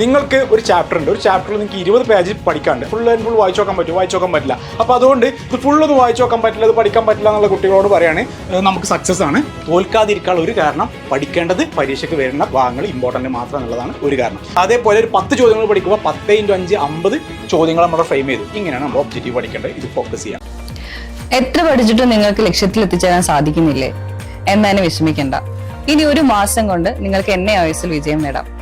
നിങ്ങൾക്ക് ഒരു ചാപ്റ്റർ ഉണ്ട്. ഒരു ചാപ്റ്ററിൽ നിങ്ങൾക്ക് ഇരുപത് പേജ് പഠിക്കാണ്ട് ഫുൾ ആൻഡ് ഫുൾ വായിച്ചു നോക്കാൻ പറ്റും വായിച്ചു നോക്കാൻ പറ്റില്ല. അപ്പോൾ അതുകൊണ്ട് ഇത് ഫുൾ ഒന്നും വായിച്ചു നോക്കാൻ പറ്റില്ല അത് പഠിക്കാൻ പറ്റില്ല എന്നുള്ള കുട്ടികളോട് പറയാണ് നമുക്ക് സക്സസ് ആണ്. തോൽക്കാതിരിക്കാനുള്ള ഒരു കാരണം പഠിക്കേണ്ടത് പരീക്ഷയ്ക്ക് വരുന്ന ഭാഗങ്ങൾ ഇമ്പോർട്ടന്റ് മാത്രം എന്നുള്ളതാണ് ഒരു കാരണം. അതേപോലെ ഒരു പത്ത് ചോദ്യങ്ങൾ പഠിക്കുമ്പോൾ പത്ത് ഇന്റു അഞ്ച് അമ്പത് ചോദ്യങ്ങൾ നമ്മൾ ഫ്രെയിം ചെയ്തു. ഇങ്ങനെയാണ് നമ്മൾ ഒബ്ജക്റ്റീവ് പഠിക്കേണ്ടത്. ഇത് ഫോക്കസ് ചെയ്യാം. എത്ര പഠിച്ചിട്ടും നിങ്ങൾക്ക് ലക്ഷ്യത്തിൽ എത്തിച്ചേരാൻ സാധിക്കുന്നില്ലേ? എന്നതിന് വിഷമിക്കേണ്ട. ഇനി ഒരു മാസം കൊണ്ട് നിങ്ങൾക്ക് എന്നെ എ വയസ്സിൽ വിജയം നേടാം.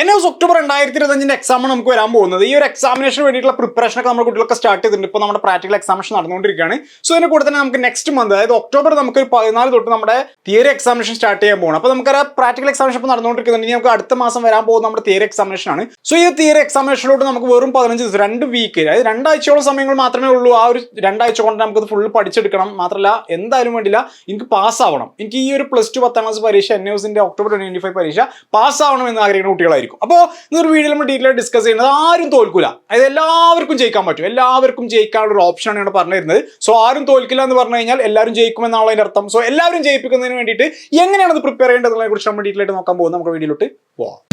എന്നെ ഒക്ടോബർ രണ്ടായിരത്തി ഇരുപത്തഞ്ചിന്റെ എക്സാമാണ് നമുക്ക് വരാൻ പോകുന്നത്. ഈ ഒരു എക്സാമിനേഷന് വേണ്ടിയിട്ടുള്ള പ്രിപ്പറേഷൻ ഒക്കെ നമ്മുടെ കുട്ടികളൊക്കെ സ്റ്റാർട്ട് ചെയ്തിട്ടുണ്ട്. ഇപ്പോൾ നമ്മുടെ പ്രാക്ടിക്കൽ എക്സാമിനേഷൻ നടന്നുകൊണ്ടിരിക്കുകയാണ്. സോ അതിന് കൂടെ തന്നെ നമുക്ക് നെക്സ്റ്റ് മന്ത് അതായത് ഒക്ടോബർ നമുക്ക് പതിനാല് തൊട്ട് നമ്മുടെ തിയറി എക്സാമിനേഷൻ സ്റ്റാർട്ട് ചെയ്യാൻ പോകണം അപ്പോൾ നമുക്ക് ആ പ്രാക്ടിക്കൽ എക്സാമിനേഷൻ ഇപ്പോൾ നടന്നുകൊണ്ടിരിക്കുന്നുണ്ട് നമുക്ക് അടുത്ത മാസം വരാൻ പോകുന്ന നമ്മുടെ തിയറി എക്സാമിനേഷൻ ആണ്. സോ ഈ തിയറി എക്സാമിനേഷനിലോട്ട് നമുക്ക് വെറും പതിനഞ്ച് ദിവസം രണ്ട് വീക്ക് അതായത് രണ്ടാഴ്ചയോളം സമയങ്ങൾ മാത്രമേ ഉള്ളൂ ആ ഒരു രണ്ടാഴ്ച കൊണ്ട് നമുക്കത് ഫുൾ പഠിച്ചെടുക്കണം. മാത്രമല്ല എന്തായാലും വേണ്ടില്ല എനിക്ക് പാസ്സാവണം എനിക്ക് ഈ ഒരു പ്ലസ് ടു പത്താം ക്ലാസ് പരീക്ഷ എൻ എസിന്റെ ഒക്ടോബർ ട്വന്റി ഫൈവ് പരീക്ഷ പാസ്സാവണം എന്ന് ആഗ്രഹിക്കുന്ന കുട്ടികളായിരിക്കും. അപ്പോൾ ഇന്നൊരു വീഡിയോ നമ്മൾ ഡീറ്റെയിൽ ഡിസ്കസ് ചെയ്യുന്നത് ആരും തോൽക്കില്ല അതായത് എല്ലാവർക്കും ജയിക്കാൻ പറ്റും. എല്ലാവർക്കും ജയിക്കാനുള്ള ഒരു ഓപ്ഷനാണ് ഇവിടെ പറഞ്ഞു തരുന്നത് സോ ആരും തോൽക്കില്ല എന്ന് പറഞ്ഞു കഴിഞ്ഞാൽ എല്ലാവരും ജയിക്കുമെന്നാണ് അതിന്റെ അർത്ഥം. സോ എല്ലാവരും ജയിപ്പിക്കുന്നതിന് വേണ്ടിയിട്ട് എങ്ങനെയാണ് അത് പ്രിപ്പയർ ചെയ്യേണ്ടതിനെ കുറിച്ച് നമ്മൾ ഡീറ്റെയിൽ ആയിട്ട് നോക്കാൻ പോകുന്നത്. നമുക്ക് വീഡിയോയിലോട്ട് പോവാം.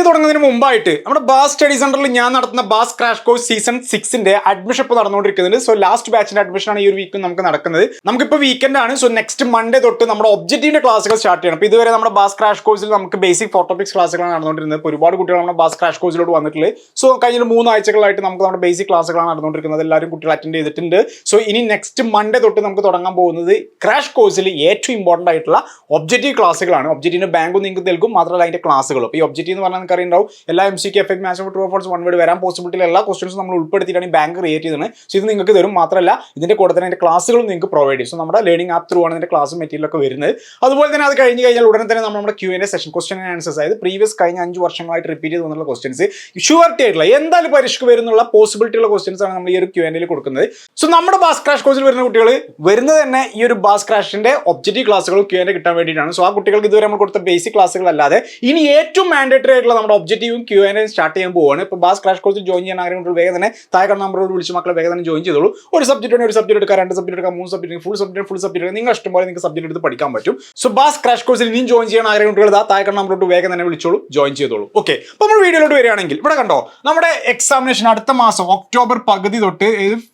വീഡിയോ തുടങ്ങുന്നതിന് മുമ്പായിട്ട് നമ്മുടെ ബാസ് സ്റ്റഡി സെന്ററിൽ ഞാൻ നടത്തുന്ന ബാസ് ക്രാഷ് കോഴ്സ് സീസൺ സിക്സിന്റെ അഡ്മിഷൻ ഇപ്പോൾ നടന്നുകൊണ്ടിരിക്കുന്നുണ്ട്. സോ ലാസ്റ്റ് ബാച്ചിന്റെ അഡ്മിഷൻ ആണ് ഈ ഒരു വീക്ക് നമുക്ക് നടക്കുന്നത്. നമുക്കിപ്പോൾ വീക്കെൻഡ് ആണ്. സോ നെക്സ്റ്റ് മൺഡേ തൊട്ട് നമ്മുടെ ഒബ്ജക്റ്റീവിന്റെ ക്ലാസ്സുകൾ സ്റ്റാർട്ട് ചെയ്യണം. അപ്പോൾ ഇതുവരെ നമ്മുടെ ബാസ് ക്രാഷ് കോഴ്സിൽ നമുക്ക് ബേസിക് ഫോട്ടോപിക്സ് ക്ലാസ്സുകളാണ് നടന്നുകൊണ്ടിരുന്നത്. ഒരുപാട് കുട്ടികൾ നമ്മുടെ ബാസ് ക്രാഷ് കോഴ്സിലോട്ട് വന്നിട്ടുള്ളത്. സോ കഴിഞ്ഞ മൂന്ന് ആഴ്ചകളായിട്ട് നമുക്ക് നമ്മുടെ ബേസിക് ക്ലാസ്സുകളാണ് നടന്നുകൊണ്ടിരിക്കുന്നത്. എല്ലാവരും കുട്ടികൾ അറ്റൻഡ് ചെയ്തിട്ടുണ്ട്. സോ ഇനി നെക്സ്റ്റ് മൺഡേ തൊട്ട് നമുക്ക് തുടങ്ങാൻ പോകുന്നത് ക്രാഷ് കോഴ്സിൽ ഏറ്റവും ഇമ്പോർട്ടന്റ് ആയിട്ടുള്ള ഒബ്ജക്റ്റീവ് ക്ലാസ്സുകളാണ് ഒബ്ജക്റ്റീവിന്റെ ബാങ്കും നിങ്ങൾക്ക് നൽകും. മാത്രമല്ല അതിന്റെ ക്ലാസ്സുകളും ഈ ഒബ്ജക്റ്റീവ് എന്ന് പറഞ്ഞാൽ നിങ്ങൾക്ക് അറിയുണ്ടാവും എല്ലാ M C Q F match true false one word വരാൻ പോസിബിലിറ്റി എല്ലാ ക്വസ്റ്റൻസും നമ്മൾ ഉൾപ്പെടുത്തിയിട്ടാണ് ഈ ബാങ്ക് ക്രിയേറ്റ് ചെയ്തത് സോ ഇത് നിങ്ങൾക്ക് തരും. മാത്രമല്ല ഇതിന്റെ കൂടെ തന്നെ അതിന്റെ ക്ലാസ്സുകളും നിങ്ങൾക്ക് പ്രൊവൈഡ് ചെയ്യും. സോ നമ്മുടെ ലേണിംഗ് ആപ്പ് ത്രൂ ആണ് ഇതിന്റെ ക്ലാസ് മെറ്റീരിയൽ ഒക്കെ വരുന്നത്. അതുപോലെ തന്നെ അത് കഴിഞ്ഞ് കഴിഞ്ഞാൽ ഉടനെ തന്നെ നമ്മൾ നമ്മുടെ Q and A session question answers അതായത് പ്രീവിയസ് കഴിഞ്ഞ അഞ്ച് വർഷങ്ങളായിട്ട് റിപ്പീറ്റ് ചെയ്ത് വന്നിട്ടുള്ള ക്വസ്റ്റൻസ് ഷുവർട്ടി ആയിട്ടുള്ള എന്തായാലും പരീക്ഷയ്ക്ക് വരുന്നുള്ള പോസിബിലിറ്റി ഉള്ള ക്വസ്റ്റൻസ് ആണ് നമ്മൾ ഈ ഒരു ക്യൂ എന്റെ കൊടുക്കുന്നത്. സോ നമ്മുടെ ബാസ് ക്രാഷ് കോഴ്സിൽ വരുന്ന കുട്ടികൾ വരുന്നത് തന്നെ ഈ ഒരു ബാസ് ക്രാഷിന്റെ ഒബ്ജക്റ്റീവ് ക്ലാസ്സുകൾ ക്യൂ എന്റെ കിട്ടാൻ വേണ്ടിയിട്ടാണ്. സോ ആ കുട്ടികൾക്ക് ഇതുവരെ നമ്മൾ കൊടുത്ത ബേസിക് ക്ലാസ്സുകൾ അല്ലാതെ ഇനി ഏറ്റവും മാൻഡേറ്ററി ആയിട്ടുള്ള നമ്മുടെ ഒബ്ജക്റ്റീവും ക്യൂ ആൻഡ് സ്റ്റാർട്ട് ചെയ്യാൻ പോവുകയാണ് ഇപ്പോൾ ബാസ് ക്രാഷ് കോഴ്സ് ജോയിൻ ചെയ്യാൻ ആഗ്രഹം വേഗം തന്നെ താഴെ കാണുന്ന നമ്പറോട് വിളിച്ച് മക്കളെ വേഗം തന്നെ ജോയിൻ ചെയ്തോളൂ. ഒരു സബ്ജക്റ്റ് ഒരു സബ്ജക്റ്റ് എടുക്കാം രണ്ട് സബ്ജക്റ്റ് എടുക്കാം മൂന്ന് subject full subject full subject നിങ്ങൾ ഇഷ്ടം പോലെ നിങ്ങൾക്ക് സബ്ജക്റ്റ് എടുത്ത് പഠിക്കാൻ പറ്റും. സോ ബാസ് ക്രാഷ് കോഴ്സിൽ ഇനിയും ജോയിൻ ചെയ്യാൻ ആഗ്രഹം കുട്ടികൾ ഇതാ താഴെ കാണുന്ന നമ്പറോട് വേഗം തന്നെ വിളിച്ചോളൂ ജോയിൻ ചെയ്തോളൂ. ഓക്കെ അപ്പോൾ നമ്മൾ വീഡിയോയിലോട്ട് വരികയാണെങ്കിൽ ഇവിടെ കണ്ടോ? നമ്മുടെ എക്സാമിനേഷൻ അടുത്ത മാസം ഒക്ടോബർ പകുതി തൊട്ട്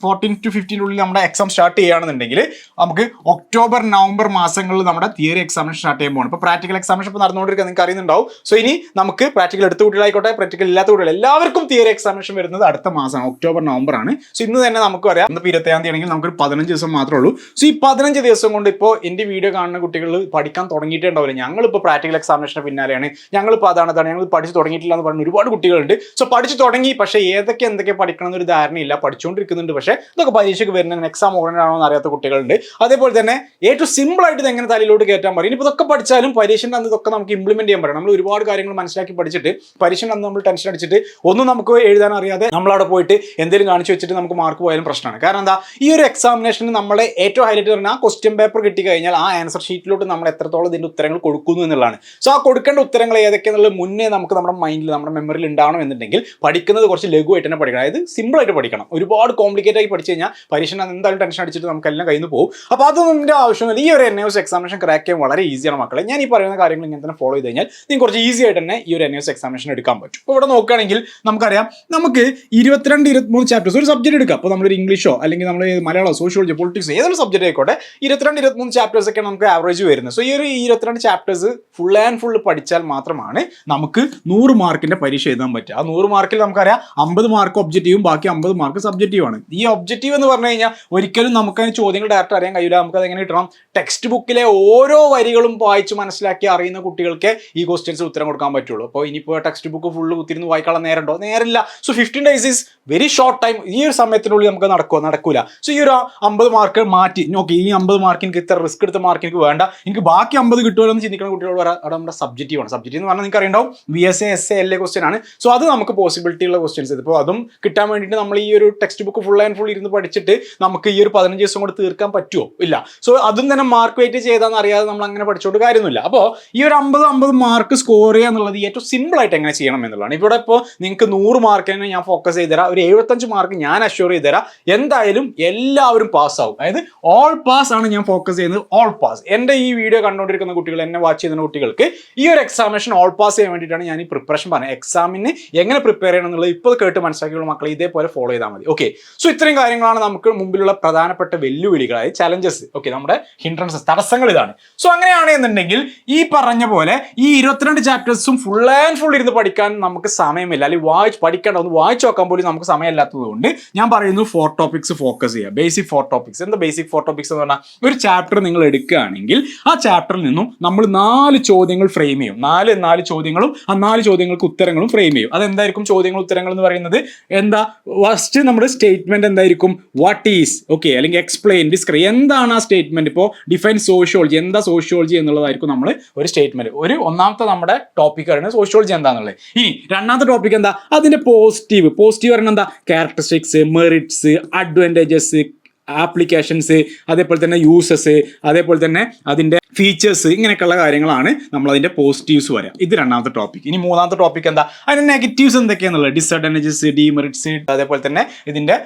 ഫോർട്ടീൻ ടു ഫിഫ്റ്റീനുള്ളിൽ നമ്മുടെ എക്സാം സ്റ്റാർട്ട് ചെയ്യുകയാണെന്നുണ്ടെങ്കിൽ നമുക്ക് ഒക്ടോബർ നവംബർ മാസങ്ങളിൽ നമ്മുടെ തിയറി എക്സാമിനേഷൻ സ്റ്റാർട്ട് ചെയ്യാൻ പോകണം ഇപ്പോൾ പ്രാക്ടിക്കൽ എക്സാമിനേഷൻ ഇപ്പോൾ നടന്നുകൊണ്ടിരിക്കുക നിങ്ങൾക്ക് അറിയുന്നുണ്ടാവും സോ ഇനി നമുക്ക് പ്രാക്ടിക്കൽ എടുത്ത കുട്ടികളായിക്കോട്ടെ പ്രാക്ടിക്കൽ ഇല്ലാത്ത കുട്ടികൾ. എല്ലാവർക്കും തിയറി എക്സാമിനേഷൻ വരുന്നത് അടുത്ത മാസമാണ് ഒക്ടോബർ നവംബർ ആണ്. സോ ഇന്ന് തന്നെ നമുക്ക് അറിയാം ഇന്ന് ഇരുപത്തേഴാം തീയതി ആണെങ്കിൽ പതിനഞ്ച് ദിവസം മാത്രമേ ഉള്ളൂ. സോ ഈ പതിനഞ്ച് ദിവസം കൊണ്ട് ഇപ്പോൾ എന്റെ വീഡിയോ കാണുന്ന കുട്ടികൾ പഠിക്കാൻ തുടങ്ങിയിട്ടേ ഉണ്ടാവില്ല ഞങ്ങളിപ്പോൾ പ്രാക്ടിക്കൽ എക്സാമിനേഷന് പിന്നാലെയാണ്. ഞങ്ങളിപ്പോൾ അതാണ് അതാണ്. ഞങ്ങൾ പഠിച്ച് തുടങ്ങിയിട്ടില്ല എന്ന് പറഞ്ഞ ഒരുപാട് കുട്ടികളുണ്ട്. സോ പഠിച്ച് തുടങ്ങി പക്ഷേ ഏതൊക്കെ എന്തൊക്കെ പഠിക്കണം എന്നൊരു ധാരണയില്ല. പഠിച്ചുകൊണ്ടിരിക്കുന്നുണ്ട് പക്ഷേ ഇതൊക്കെ പരീക്ഷയ്ക്ക് വരുന്ന എക്സാം ഓർഡറാണോ എന്ന് അറിയാത്ത കുട്ടികളുണ്ട്. അതേപോലെ തന്നെ ഏറ്റവും സിമ്പിൾ ആയിട്ട് ഇത് എങ്ങനെ തലയിലോട്ട് കയറ്റാൻ പറയും. ഇനിയിപ്പോൾ ഇതൊക്കെ പഠിച്ചാലും പരീക്ഷന്റെ അന്ന് ഇതൊക്കെ നമുക്ക് ഇംപ്ലിമെന്റ് ചെയ്യാൻ പറയണം നമ്മൾ ഒരുപാട് കാര്യങ്ങൾ മനസ്സിലാക്കി പഠിച്ചിട്ട് പരീക്ഷണം നമ്മൾ ടെൻഷൻ അടിച്ചിട്ട് ഒന്നും നമുക്ക് എഴുതാൻ അറിയാതെ നമ്മളവിടെ പോയിട്ട് എന്തെങ്കിലും കാണിച്ചു വെച്ചിട്ട് നമുക്ക് മാർക്ക് പോയാലും പ്രശ്നമാണ്. കാരണം എന്താ? ഈ ഒരു എക്സാമിനേഷന് നമ്മളെ ഏറ്റവും ഹൈലൈറ്റ് പറഞ്ഞാൽ ആ ക്വസ്റ്റ്യൻ പേപ്പർ കിട്ടി കഴിഞ്ഞാൽ ആ ആൻസർ ഷീറ്റിലോട്ട് നമ്മൾ എത്രത്തോളം ഇതിന്റെ ഉത്തരങ്ങൾ കൊടുക്കുന്നു എന്നുള്ളതാണ്. സോ ആ കൊടുക്കേണ്ട ഉത്തരങ്ങൾ ഏതൊക്കെയെന്നുള്ളത് മുന്നേ നമുക്ക് നമ്മുടെ മൈൻഡിൽ നമ്മുടെ മെമ്മറിയിൽ ഉണ്ടാവണം എന്നുണ്ടെങ്കിൽ പഠിക്കുന്നത് കുറച്ച് ലഘുവായിട്ട് തന്നെ പഠിക്കണം. അതായത് സിമ്പിൾ ആയിട്ട് പഠിക്കണം. ഒരുപാട് കോംപ്ലിക്കേറ്റ് ആയി പഠിച്ചു കഴിഞ്ഞാൽ പരീക്ഷ എന്തായാലും ടെൻഷൻ അടിച്ചിട്ട് നമുക്ക് എല്ലാം നിന്ന് പോകും അപ്പോൾ അതൊന്നും ആവശ്യമില്ല ഈ ഒരു എൻ എസ് എക്സാമിനേഷൻ ക്രാക്ക് ചെയ്യാൻ വളരെ ഈസിയാണ് മക്കളെ. ഞാൻ ഈ പറയുന്ന കാര്യങ്ങൾ ഇങ്ങനെ തന്നെ ഫോളോ ചെയ്ത് കഴിഞ്ഞാൽ നിങ്ങൾക്ക് കുറച്ച് ഈസി ആയിട്ട് തന്നെ ഈ ഒരു എൻ എസ് എക്സാമിനേഷൻ എടുക്കാൻ പറ്റും. ഇപ്പോൾ ഇവിടെ നോക്കുകയാണെങ്കിൽ നമുക്കറിയാം നമുക്ക് ഇരുപത്തിരണ്ട് ഇരുപത്തിമൂന്ന് ചാപ്റ്റേഴ്സ് ഒരു സബ്ജക്റ്റ് എടുക്കാം. അപ്പോൾ നമ്മളൊരു ഇംഗ്ലീഷോ അല്ലെങ്കിൽ നമ്മൾ മലയാളം സോഷ്യോളജി പൊളിറ്റിക്സ് ഏതൊരു സബ്ജക്റ്റ് ആയിക്കോട്ടെ ഇരുപത്തിരണ്ട് ഇരുപത്തിമൂന്ന് ചാപ്റ്റേഴ്സ് ഒക്കെ നമുക്ക് ആവറേജ് വരുന്നത്. സോ ഈ ഒരു ഇരുപത്തിരണ്ട് ചാപ്റ്റേഴ്സ് ഫുൾ ആൻഡ് ഫുൾ പഠിച്ചാൽ മാത്രമാണ് നമുക്ക് നൂറ് മാർക്കിന്റെ പരീക്ഷ എഴുതാൻ പറ്റുക. ആ നൂറ് മാർക്കിൽ നമുക്കറിയാം അമ്പത് മാർക്ക് ഒബ്ജക്റ്റീവും ബാക്കി അമ്പത് മാർക്ക് സബ്ജക്റ്റീവാണ് ഈ ഒബ്ജക്റ്റീവ് എന്ന് പറഞ്ഞു കഴിഞ്ഞാൽ ഒരിക്കലും നമുക്ക് അതിന് ചോദ്യങ്ങൾ ഡയറക്റ്റ് അറിയാൻ കഴിയില്ല. നമുക്ക് അതെങ്ങനെ കിട്ടണം? ടെക്സ്റ്റ് ബുക്കിലെ ഓരോ വരികളും വായിച്ച് മനസ്സിലാക്കി അറിയുന്ന കുട്ടികൾക്ക് ഈ ക്വസ്റ്റ്യൻസ് ഉത്തരം കൊടുക്കാൻ പറ്റുള്ളൂ. അപ്പോൾ ഇനി ഇനിയിപ്പോൾ ടെക്സ്റ്റ് ബുക്ക് ഫുള്ള് കുത്തിരുന്ന് വായിക്കാനുള്ള നേരമുണ്ടോ? നേരമില്ല. So fifteen days is very short time ഈ ഒരു സമയത്തിനുള്ളിൽ നമുക്ക് നടക്കുമോ നടക്കൂല. സോ ഈ ഒരു അമ്പത് മാർക്ക് മാറ്റി. നോക്കി ഈ അമ്പത് മാർക്ക് എനിക്ക് ഇത്ര റിസ്ക് എടുത്ത മാർക്ക് എനിക്ക് വേണ്ട. എനിക്ക് ബാക്കി അമ്പത് കിട്ടുമല്ലോ എന്ന് ചിന്തിക്കുന്ന കുട്ടികളോട് പറയാം അവിടെ നമ്മുടെ സബ്ജക്റ്റീവ് ആണ്. സബ്ജക്റ്റീവ് എന്ന് പറഞ്ഞാൽ നിങ്ങൾക്ക് അറിയണ്ടാവും. V S A S A L A question ആണ്. സോ അത് നമുക്ക് പോസിബിലിറ്റി ഉള്ള ക്വസ്റ്റ്യൻസ് ഇതിപ്പോൾ അതും കിട്ടാൻ വേണ്ടിയിട്ട് നമ്മൾ ഈ ഒരു text book full and full ഇരുന്ന് പഠിച്ചിട്ട് നമുക്ക് ഈ ഒരു പതിനഞ്ച് ദിവസം കൊണ്ട് തീർക്കാൻ പറ്റുമോ ഇല്ല. സോ അതും തന്നെ മാർക്ക് വെയിറ്റ് ചെയ്താന്ന് അറിയാതെ നമ്മൾ അങ്ങനെ പഠിച്ചുകൊണ്ട് കാര്യമൊന്നുമില്ല. അപ്പോൾ ഈ ഒരു അമ്പത് അമ്പത് മാർക്ക് സ്കോർ ചെയ്യുക എന്നുള്ളത് ഏറ്റവും ആയിട്ട് എങ്ങനെ ചെയ്യണം എന്നുള്ളതാണ്. ഇവിടെ ഇപ്പോൾ നിങ്ങൾക്ക് നൂറ് മാർക്കിന് ഞാൻ ഫോക്കസ് ചെയ്ത് തരാം ഒരു എഴുപത്തഞ്ച് മാർക്ക് ഞാൻ അഷ്യൂർ ചെയ്ത് തരാം എന്തായാലും എല്ലാവരും പാസ് ആവും. അതായത് ഓൾ പാസ് ആണ് ഞാൻ ഫോക്കസ് ചെയ്യുന്നത്. ഓൾ പാസ് എന്റെ ഈ വീഡിയോ കണ്ടുകൊണ്ടിരിക്കുന്ന കുട്ടികൾ എന്നെ വാച്ച് ചെയ്യുന്ന കുട്ടികൾക്ക് ഈ ഒരു എക്സാമിനേഷൻ ഓൾ പാസ് ചെയ്യാൻ വേണ്ടിയിട്ടാണ് ഞാൻ ഈ പ്രിപ്പറേഷൻ പറഞ്ഞത്. എക്സാമിന് എങ്ങനെ പ്രിപ്പയർ ചെയ്യണം എന്നുള്ളത് ഇപ്പോൾ കേട്ട് മനസ്സിലാക്കിയുള്ള മക്കളെ ഇതേപോലെ ഫോളോ ചെയ്താൽ മതി. ഓക്കെ സോ ഇത്രയും കാര്യങ്ങളാണ് നമുക്ക് മുമ്പിലുള്ള പ്രധാനപ്പെട്ട വെല്ലുവിളികൾ. അതായത് ചലഞ്ചസ് ഓക്കെ നമ്മുടെ ഹിൻഡ്രൻസസ് തടസ്സങ്ങൾ ഇതാണ്. സോ അങ്ങനെയാണെന്നുണ്ടെങ്കിൽ ഈ പറഞ്ഞ പോലെ ഈ ഇരുപത്തിരണ്ട് ചാപ്റ്റേഴ്സും ഫുൾ ആൻഡ് ഫുൾ ഇരുന്ന് പഠിക്കാൻ നമുക്ക് സമയമില്ല. അല്ലെങ്കിൽ വായിച്ച് പഠിക്കേണ്ട ഒന്ന് വായിച്ചു നോക്കാൻ പോലും നമുക്ക് സമയമില്ലാത്തതുകൊണ്ട് ഞാൻ പറയുന്നു ഫോർ ടോപ്പിക്സ് ഫോക്കസ് ചെയ്യുക. ബേസിക് ഫോർ ടോപ്പിക്സ് എന്താ ബേസിക് ഫോർ ടോപ്പിക്സ് എന്ന് പറഞ്ഞാൽ ഒരു ചാപ്റ്റർ നിങ്ങൾ എടുക്കുകയാണെങ്കിൽ ആ ചാപ്റ്ററിൽ നിന്നും നമ്മൾ നാല് ചോദ്യങ്ങൾ ഫ്രെയിം ചെയ്യും. നാല് നാല് ചോദ്യങ്ങളും ആ നാല് ചോദ്യങ്ങൾക്ക് ഉത്തരങ്ങളും ഫ്രെയിം ചെയ്യും. അതെന്തായിരിക്കും ചോദ്യങ്ങൾ ഉത്തരങ്ങൾ എന്ന് പറയുന്നത്? എന്താ? ഫസ്റ്റ് നമ്മുടെ സ്റ്റേറ്റ്മെന്റ് എന്തായിരിക്കും? വാട്ട് ഈസ് ഓക്കെ അല്ലെങ്കിൽ എക്സ്പ്ലെയിൻ ഡിസ്ക്രൈ എന്താണ് ആ സ്റ്റേറ്റ്മെന്റ് ഇപ്പോൾ ഡിഫൈൻ സോഷ്യോളജി എന്താ സോഷ്യോളജി എന്നുള്ളതായിരിക്കും നമ്മൾ ഒരു സ്റ്റേറ്റ്മെന്റ് ഒരു ഒന്നാമത്തെ നമ്മുടെ ടോപ്പിക് പറയുന്നത് സോഷ്യോളജി എന്താണെന്നുള്ളത് ഇനി രണ്ടാമത്തെ ടോപ്പിക് എന്താ? അതിന്റെ പോസിറ്റീവ് പോസിറ്റീവ് പറയുന്നത് എന്താ? ക്യാരക്ടറിസ്റ്റിക്സ് മെറിറ്റ്സ് അഡ്വാന്റേജസ് ആപ്ലിക്കേഷൻസ് അതേപോലെ തന്നെ യൂസസ് അതേപോലെ തന്നെ അതിന്റെ ഫീച്ചേഴ്സ് ഇങ്ങനെയൊക്കെയുള്ള കാര്യങ്ങളാണ് നമ്മൾ അതിന്റെ പോസിറ്റീവ്സ് വരിക ഇത് രണ്ടാമത്തെ ടോപ്പിക് ഇനി മൂന്നാമത്തെ ടോപ്പിക് എന്താ? അതിന്റെ നെഗറ്റീവ്സ് എന്തൊക്കെയാണെന്നുള്ളത് ഡിസഡ്വാന്റേജസ് ഡിമെറിറ്റ്സ് അതേപോലെ തന്നെ ഇതിന്റെ